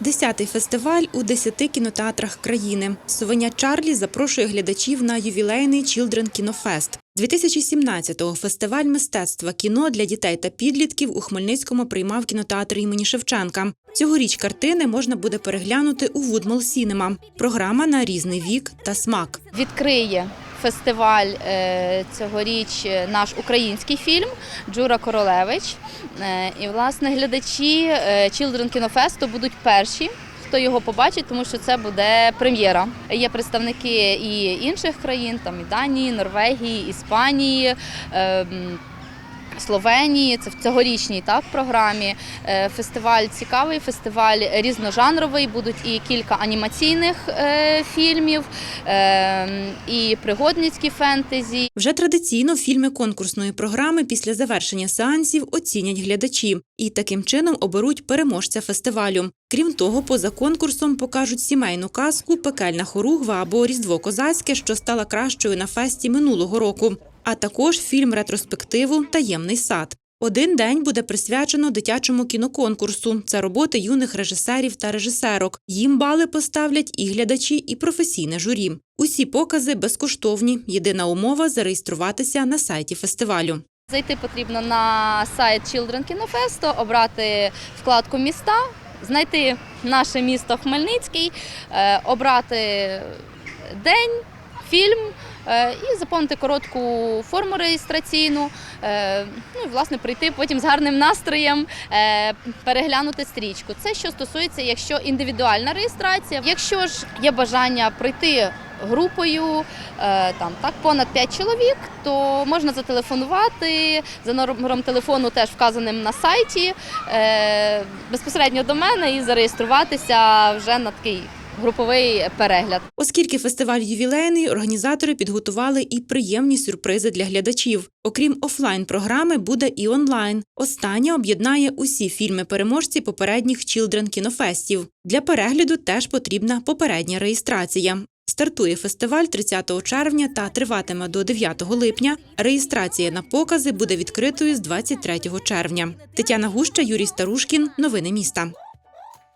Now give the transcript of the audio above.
Десятий фестиваль у десяти кінотеатрах країни. Совеня Чарлі запрошує глядачів на ювілейний Children Кінофест. 2017-го фестиваль мистецтва кіно для дітей та підлітків у Хмельницькому приймав кінотеатр імені Шевченка. Цьогоріч картини можна буде переглянути у Вудмол Сінема. Програма на різний вік та смак. відкриє фестиваль е, цьогоріч е, наш український фільм Джура Королевич. Е, І власне глядачі Children Кінофесту будуть перші. Хто його побачить, тому що це буде прем'єра. Є представники і інших країн, там і Данії, Норвегії, Іспанії, ем, Словенії. Це в цьогорічній так програмі. Е, Фестиваль цікавий, фестиваль різножанровий. Будуть і кілька анімаційних е, фільмів, е, і пригодницькі фентезі, Вже традиційно фільми конкурсної програми після завершення сеансів оцінять глядачі і таким чином оберуть переможця фестивалю. Крім того, поза конкурсом покажуть сімейну казку Пекельна хоругва або Різдво козацьке, що стала кращою на фесті минулого року, а також фільм ретроспективу Таємний сад. Один день буде присвячено дитячому кіноконкурсу. Це роботи юних режисерів та режисерок. Їм бали поставлять і глядачі, і професійне журі. Усі покази безкоштовні. Єдина умова зареєструватися на сайті фестивалю. Зайти потрібно на сайт Children Кінофесту, обрати вкладку міста, знайти наше місто Хмельницький, е, обрати день, фільм е, і заповнити коротку форму реєстраційну. е, Ну і власне прийти потім з гарним настроєм, е, переглянути стрічку. Це що стосується, якщо індивідуальна реєстрація. Якщо ж є бажання прийти групою, там так понад 5 чоловік, то можна зателефонувати за номером телефону, теж вказаним на сайті, безпосередньо до мене і зареєструватися вже на такий груповий перегляд. Оскільки фестиваль ювілейний, організатори підготували і приємні сюрпризи для глядачів. Окрім офлайн програми, буде і онлайн. Остання об'єднає усі фільми-переможці попередніх Children кінофестів. Для перегляду теж потрібна попередня реєстрація. Стартує фестиваль 30 червня та триватиме до 9 липня. Реєстрація на покази буде відкритою з 23 червня. Тетяна Гуща, Юрій Старушкін. Новини міста.